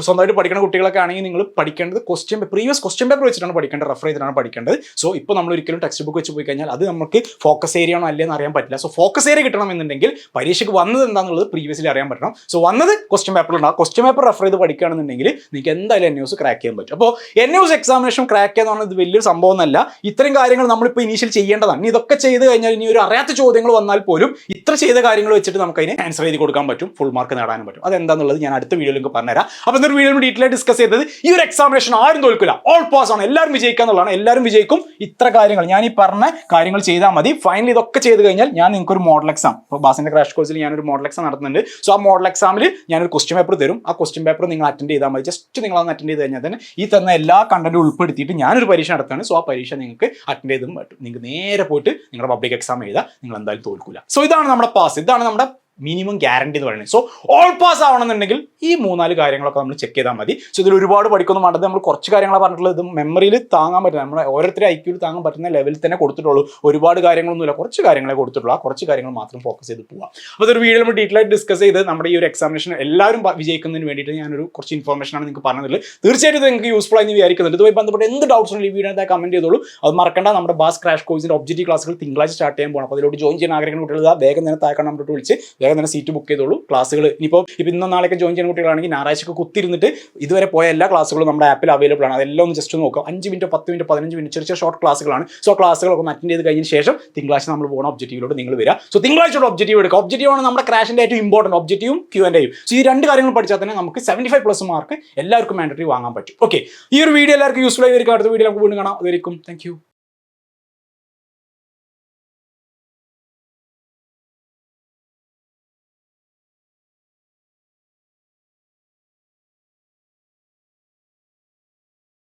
സ്വന്തമായിട്ട് പഠിക്കുന്ന കുട്ടികളൊക്കെ ആണെങ്കിൽ നിങ്ങൾ പഠിക്കേണ്ടത് ക്വസ്റ്റ്യൻ പ്രീവിയസ് ക്വസ്റ്റ്യൻ പേപ്പർ വെച്ചിട്ടാണ് പഠിക്കേണ്ടത് റെഫർ ചെയ്തിട്ടാണ് പഠിക്കേണ്ടത്. സോ ഇപ്പോൾ നമ്മൾ ഒരിക്കലും ടെക്സ്റ്റ് ബുക്ക് വെച്ച് പോയി കഴിഞ്ഞാൽ അത് നമുക്ക് ഫോക്കസ് ഏരിയ ആണോ അല്ലേന്ന് അറിയാൻ പറ്റില്ല. സോ ഫോക്കസ് ഏരിയ കിട്ടണം എന്നുണ്ടെങ്കിൽ പരീക്ഷയ്ക്ക് വന്നത് എന്താണെന്നുള്ളത് പ്രീവിയസ്ലി അറിയാൻ പറ്റണം. സോ വന്നത് ക്വസ്റ്റ്യൻ പേപ്പറിൽ ഉണ്ടാവും ക്വസ്റ്റ്യൻ പേപ്പർ റെഫർ ചെയ്ത് പഠിക്കുകയാണെന്നുണ്ടെങ്കിൽ നിങ്ങൾക്ക് എന്തായാലും എൻ ന്യൂസ് ക്രാക്ക് ചെയ്യാൻ പറ്റും. അപ്പോൾ എൻ ന്യൂസ് എക്സാമിനേഷൻ ക്രാക്ക് ചെയ്യുന്ന പറഞ്ഞത് വലിയൊരു സംഭവം എന്നല്ല ഇത്രയും കാര്യങ്ങൾ നമ്മളിപ്പോൾ ഇനീഷ്യൽ ചെയ്യേണ്ടതാണ്. ഇനി ഇതൊക്കെ ചെയ്ത് കഴിഞ്ഞാൽ ഇനി ഒരു അറിയാത്ത ചോദ്യങ്ങൾ വന്നാൽ പോലും ഇത്ര ചെയ്ത കാര്യങ്ങൾ വെച്ചിട്ട് നമുക്ക് അതിനെ ആൻസർ ചെയ്ത് കൊടുക്കാൻ പറ്റും. ഫുൾ മാർക്ക് നേടാനും പറ്റും. അതെന്താണെന്നുള്ളത് ഞാൻ അടുത്ത വീഡിയോയിൽ പറഞ്ഞുതരാം. അപ്പോൾ ഇന്നൊരു വീഡിയോ ഡീറ്റെയിൽ ആയി ഡിസ്കസ് ചെയ്തത് ഈ ഒരു എക്സാമിനേഷൻ ആരും തോൽക്കില്ല ഓൾ പാസ് ആണ്. എല്ലാവരും വിജയിക്കുക എന്നുള്ളതാണ് എല്ലാവരും വിജയിക്കും. ഇത്ര കാര്യങ്ങൾ. ഞാൻ ഈ പറഞ്ഞ കാര്യങ്ങൾ ചെയ്താൽ മതി. ഫൈനലി ഇതൊക്കെ ചെയ്ത് കഴിഞ്ഞാൽ ഞാൻ നിങ്ങൾക്ക് ഒരു മോഡൽ എക്സാം ഇപ്പോൾ ബാസിന്റെ ക്രാഷ് കോഴ്സിൽ ഞാനൊരു മോഡൽ എക്സാം നടത്തുന്നുണ്ട്. സോ ആ മോഡൽ എക്സാമിൽ ഞാനൊരു ക്വസ്റ്റ്യൻ പേപ്പർ തരും. ആ ക്വസ്റ്റ്യൻ പേപ്പർ നിങ്ങൾ അറ്റൻഡ് ചെയ്താൽ മതി. ജസ്റ്റ് നിങ്ങൾ അന്ന് അറ്റൻഡ് ചെയ്ത് കഴിഞ്ഞാൽ തന്നെ ഈ തന്ന എല്ലാ കണ്ടന്റും ഉൾപ്പെടുത്തിയിട്ട് ഞാനൊരു പരീക്ഷ നടത്താണ് സോ ആ പരീക്ഷ നിങ്ങൾക്ക് അറ്റൻഡ് ചെയ്തും പറ്റും. നിങ്ങൾക്ക് നേരെ പോയിട്ട് നിങ്ങളുടെ പബ്ലിക് എക്സാം എഴുതാം നിങ്ങൾ എന്തായാലും തോൽക്കില്ല സോ ഇതാണ് നമ്മുടെ പാസ് ഇതാണ് നമ്മുടെ മിനിമം ഗ്യാരണ്ടി എന്ന് പറയുന്നത്. സോ ഓൾ പാസ് ആവണമെന്നുണ്ടെങ്കിൽ ഈ മൂന്നാൽ കാര്യങ്ങളൊക്കെ നമ്മൾ ചെക്ക് ചെയ്താൽ മതി. സോ ഇതിൽ ഒരുപാട് പഠിക്കൊന്നും വേണ്ടത് നമ്മൾ കുറച്ച് കാര്യങ്ങളാണ് പറഞ്ഞിട്ടുള്ളത്. ഇത് മെമ്മറിയിൽ താങ്ങാൻ പറ്റുന്ന നമ്മുടെ ഓരോരുത്തരും ഐക്യൂൽ താങ്ങാൻ പറ്റുന്ന ലെവലിൽ തന്നെ കൊടുത്തിട്ടുള്ളൂ. ഒരുപാട് കാര്യങ്ങളൊന്നുമില്ല. കുറച്ച് കാര്യങ്ങളെ കൊടുത്തിട്ടുള്ളൂ. ആ കുറച്ച് കാര്യങ്ങൾ മാത്രം ഫോക്കസ് ചെയ്ത് പോവാം. അപ്പോൾ അതൊരു വീഡിയോ നമ്മൾ ഡീറ്റെയിൽ ആയിട്ട് ഡിസ്കസ് ചെയ്ത് നമ്മുടെ ഈ ഒരു എക്സാമിനേഷൻ എല്ലാവരും വിജയിക്കുന്നതിന് വേണ്ടിയിട്ട് ഞാനൊരു കുറച്ച് ഇൻഫർമേഷൻ ആണ് നിങ്ങൾക്ക് പറഞ്ഞതിൽ തീർച്ചയായിട്ടും നിങ്ങൾക്ക് യൂസ്ഫുൾ ആയി വിചാരിക്കുന്നുണ്ട്. ഇതുമായി ബന്ധപ്പെട്ട് എന്ത് ഡൗട്ട്സ് ഉണ്ടെങ്കിൽ ഈ വീഡിയോ കമന്റ് ചെയ്തോളൂ. അത് മറക്കണ്ട. നമ്മുടെ ബാസ് ക്രാഷ് കോഴ്സിന്റെ ഒബ്ജക്റ്റീവ് ക്ലാസ്സുകൾ തിങ്കളാഴ്ച സ്റ്റാർട്ട് ചെയ്യാൻ പോകണം അപ്പോൾ അതിലോട്ട് ജോയിൻ ചെയ്യാൻ ആഗ്രഹിക്കുന്ന കുട്ടികൾ വേഗം തന്നെ താഴെ നമ്മുടെ വിളിച്ച് വേഗം തന്നെ സീറ്റ് ബുക്ക് ചെയ്തോളൂ. ക്ലാസ്സുകൾ ഇനിയിപ്പോൾ ഇപ്പോൾ ഇന്നും നാളെയൊക്കെ ജോയിൻ ചെയ്യുന്ന കുട്ടികളാണെങ്കിൽ ഞായറാഴ്ചക്ക് കുത്തിരുന്നിട്ട് ഇതുവരെ പോയ എല്ലാ ക്ലാസ്സുകളും നമ്മുടെ ആപ്പിൽ അവൈലബിൾ ആണ്. അതെല്ലാം ഒന്ന് ജസ്റ്റ് നോക്കാം അഞ്ച് മിനിറ്റ് പത്ത് മിനിറ്റ് പതിനഞ്ച് മിനിറ്റ് ചെറിയ ഷോർട്ട് ക്ലാസ്സുകളാണ്. സോ ക്ലാസ്സുകളൊക്കെ ഒന്ന് അറ്റൻഡ് ചെയ്ത് കഴിഞ്ഞ ശേഷം തിങ്കളാഴ്ച നമ്മൾ പോകുന്ന ഒബ്ജക്റ്റീവിലോട്ട് നിങ്ങൾ വരിക. സോ തിങ്കളാഴ്ചയുടെ ഒബ്ജക്റ്റീവ് എടുക്കുക. ഒബ്ജക്റ്റീവ് ആണ് നമ്മുടെ ക്രാഷിന്റെ ഏറ്റവും ഇമ്പോർട്ടന്റ് ഒബ്ജക്റ്റീവും ക്യൂ ആൻഡ് എയും സോ ഈ രണ്ട് കാര്യങ്ങൾ പഠിച്ചാൽ തന്നെ നമുക്ക് സെവന്റി ഫൈവ് പ്ലസ് മാർക്ക് എല്ലാവർക്കും മാൻഡറ്ററി വാങ്ങാൻ പറ്റും. ഓക്കെ ഈ ഒരു വീഡിയോ എല്ലാവർക്കും യൂസ്ഫുൾ ആയി വരിക. അടുത്ത വീഡിയോ നമുക്ക് വീണ്ടും കാണാം. അതായിരിക്കും താങ്ക്